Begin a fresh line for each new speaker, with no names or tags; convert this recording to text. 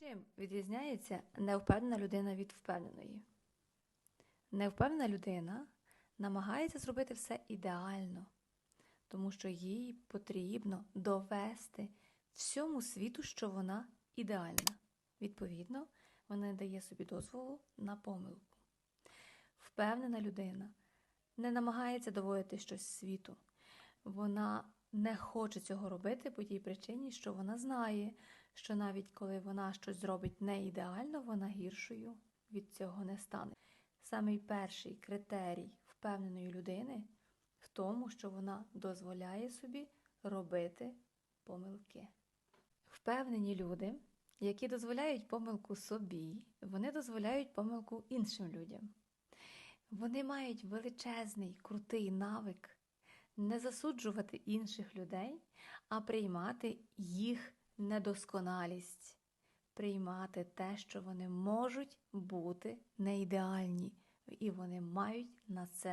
Чим відрізняється невпевнена людина від впевненої? Невпевнена людина намагається зробити все ідеально, тому що їй потрібно довести всьому світу, що вона ідеальна. Відповідно, вона не дає собі дозволу на помилку. Впевнена людина не намагається доводити щось світу. Вона не хоче цього робити по тій причині, що вона знає, що навіть коли вона щось зробить не ідеально, вона гіршою від цього не стане. Самий перший критерій впевненої людини в тому, що вона дозволяє собі робити помилки. Впевнені люди, які дозволяють помилку собі, вони дозволяють помилку іншим людям. Вони мають величезний, крутий навик не засуджувати інших людей, а приймати їх недосконалість, приймати те, що вони можуть бути не ідеальні, і вони мають на це.